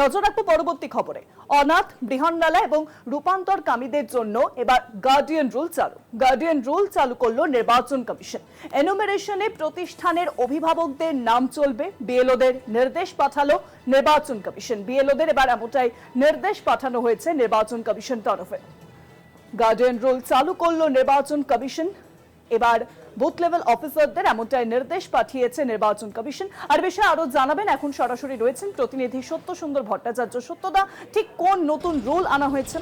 নজর রাখব পরবর্তী খবরে। অনাথ বৃহন্নলা এবং রূপান্তরকামীদের জন্য এবার গার্ডিয়ান রুল চালু। গার্ডিয়ান রুল চালু করল নির্বাচন কমিশন। এনুমেরেশনে প্রতিষ্ঠানের অভিভাবকদের নাম চলবে বিএলওদের নির্দেশ পাঠালো নির্বাচন কমিশন। বিএলওদের এবার এমনটাই নির্দেশ পাঠানো হয়েছে নির্বাচন কমিশন তরফে। গার্ডিয়ান রুল চালু করল নির্বাচন কমিশন। এবার বুথ লেভেল অফিসারদের এমনটাই নির্দেশ পাঠিয়েছে নির্বাচন কমিশন। আর বিষয়ে আরও জানাবেন, এখন সরাসরি রয়েছেন প্রতিনিধি সত্য সুন্দর ভট্টাচার্য। সত্যদা, ঠিক কোন নতুন রুল আনা হয়েছে?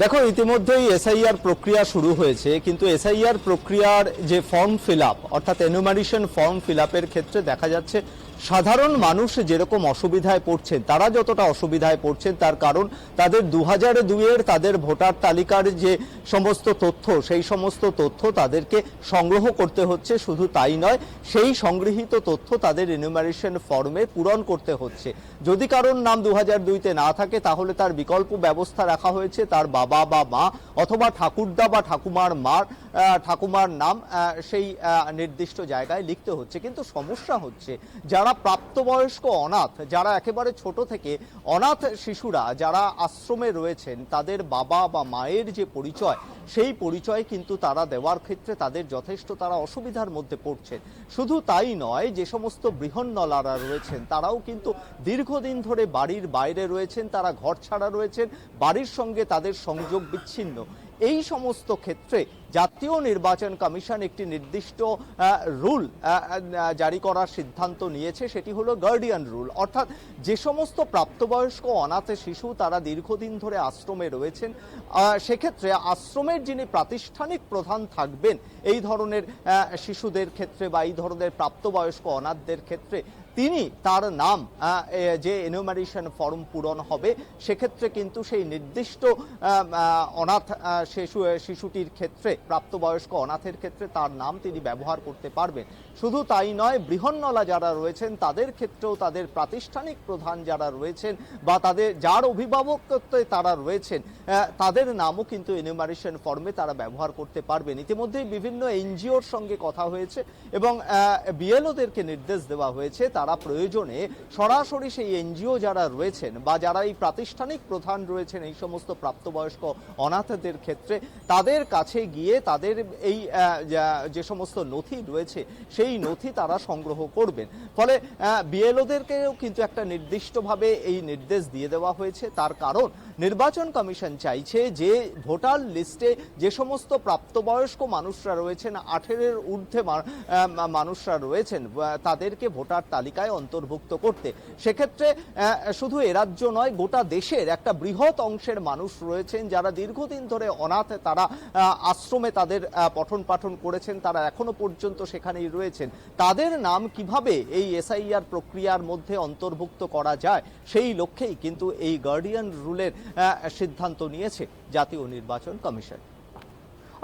দেখো, ইতিমধ্যেই এসআইআর প্রক্রিয়া শুরু হয়েছে, কিন্তু এসআইআর প্রক্রিয়ার যে ফর্ম ফিল আপ অর্থাৎ এনুমারিশন ফর্ম ফিল আপের ক্ষেত্রে দেখা যাচ্ছে সাধারণ মানুষ যেরকম অসুবিধায় পড়ছেন, তারা যতটা অসুবিধায় পড়ছেন, তার কারণ তাদের দু হাজার দুইয়ের তাদের ভোটার তালিকার যে সমস্ত তথ্য, সেই সমস্ত তথ্য তাদেরকে সংগ্রহ করতে হচ্ছে, শুধু তাই নয়, সেই সংগৃহীত তথ্য তাদের এনুমারেশন ফর্মে পূরণ করতে হচ্ছে। যদি কারোর নাম দু হাজার দুইতে না থাকে, তাহলে তার বিকল্প ব্যবস্থা রাখা হয়েছে, তার বাবা বা মা অথবা ঠাকুরদা বা ঠাকুমার মার ঠাকুমার নাম সেই নির্দিষ্ট জায়গায় লিখতে হচ্ছে। কিন্তু সমস্যা হচ্ছে, যারা প্রাপ্তবয়স্ক অনাথ, যারা একেবারে ছোট থেকে, অনাথ শিশুরা যারা আশ্রমে রয়েছেন, তাদের বাবা বা মায়ের যে পরিচয়, সেই পরিচয় কিন্তু তারা দেওয়ার ক্ষেত্রে তাদের যথেষ্ট তারা অসুবিধার মধ্যে পড়ছেন। শুধু তাই নয়, যে সমস্ত বৃহন্নলারা রয়েছেন, তারাও কিন্তু দীর্ঘদিন ধরে বাড়ির বাইরে রয়েছেন, তারা ঘর ছাড়া রয়েছেন, বাড়ির সঙ্গে তাদের সংযোগ বিচ্ছিন্ন। এই সমস্ত ক্ষেত্রে জাতীয় নির্বাচন কমিশন একটি নির্দিষ্ট রুল জারি করার সিদ্ধান্ত নিয়েছে, সেটি হলো গার্ডিয়ান রুল অর্থাৎ যে সমস্ত প্রাপ্তবয়স্ক অনাথ শিশু তারা দীর্ঘদিন ধরে আশ্রমে রয়েছেন সেক্ষেত্রে আশ্রমের যিনি প্রাতিষ্ঠানিক প্রধান থাকবেন, এই ধরনের শিশুদের ক্ষেত্রে বা এই ধরনের প্রাপ্তবয়স্ক অনাথদের ক্ষেত্রে তিনি তার নাম যে এনুমারেশন ফর্ম পূরণ হবে, সেক্ষেত্রে কিন্তু সেই নির্দিষ্ট অনাথ শিশু, শিশুটির ক্ষেত্রে, প্রাপ্তবয়স্ক অনাথের ক্ষেত্রে তার নাম তিনি ব্যবহার করতে পারবেন। শুধু তাই নয়, বৃহন্নলা যারা রয়েছেন, তাদের ক্ষেত্রেও তাদের প্রাতিষ্ঠানিক প্রধান যারা রয়েছেন বা তাদের, যার অভিভাবকত্বে তারা রয়েছেন তাদের নামও কিন্তু এনুমারেশন ফর্মে তারা ব্যবহার করতে পারবেন। ইতিমধ্যেই বিভিন্ন এনজিওর সঙ্গে কথা হয়েছে এবং বিএলওদেরকে নির্দেশ দেওয়া হয়েছে, তারা প্রয়োজনে সরাসরি সেই এনজিও যারা রয়েছেন বা যারা এই প্রাতিষ্ঠানিক প্রধান রয়েছেন এই সমস্ত প্রাপ্তবয়স্ক অনাথদের ক্ষেত্রে, তাদের কাছে গিয়ে তাদের এই যে সমস্ত নথি রয়েছে, সেই নথি তারা সংগ্রহ করবেন। ফলে বিএলওদেরকেও কিন্তু একটা নির্দিষ্টভাবে এই নির্দেশ দিয়ে দেওয়া হয়েছে। তার কারণ নির্বাচন কমিশন চাইছে যে ভোটার লিস্টে যে সমস্ত প্রাপ্তবয়স্ক মানুষরা রয়েছেন, আঠেরের ঊর্ধ্বে মানুষরা রয়েছেন তাদেরকে ভোটার তালিকায় অন্তর্ভুক্ত করতে। সেক্ষেত্রে শুধু এ রাজ্য নয়, গোটা দেশের একটা বৃহৎ অংশের মানুষ রয়েছেন যারা দীর্ঘদিন ধরে অনাথ, তারা আশ্রমে তাদের পঠন পাঠন করেছেন, তারা এখনও পর্যন্ত সেখানেই রয়েছেন। তাদের নাম কীভাবে এই এসআইআর প্রক্রিয়ার মধ্যে অন্তর্ভুক্ত করা যায়, সেই লক্ষ্যেই কিন্তু এই গার্ডিয়ান রুলের সিদ্ধান্ত নিয়েছে জাতীয় নির্বাচন কমিশন।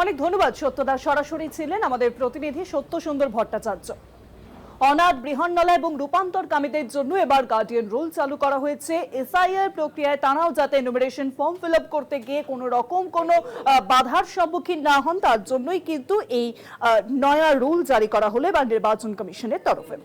অনেক ধন্যবাদ সত্যদা। সরাসরি ছিলেন আমাদের প্রতিনিধি সত্য সুন্দর ভট্টাচার্য। অনাথ বৃহন্নলা এবং রূপান্তরকামীদের জন্য এবার গার্ডিয়ান রুল চালু করা হয়েছে। এসআইআর প্রক্রিয়ায় তারাও যাতে এনুমারেশন ফর্ম ফিল করতে গিয়ে কোনো রকম কোনো বাধার সম্মুখীন না হন, তার জন্যই কিন্তু এই নয়া রুল জারি করা হলো এবার নির্বাচন কমিশনের তরফে।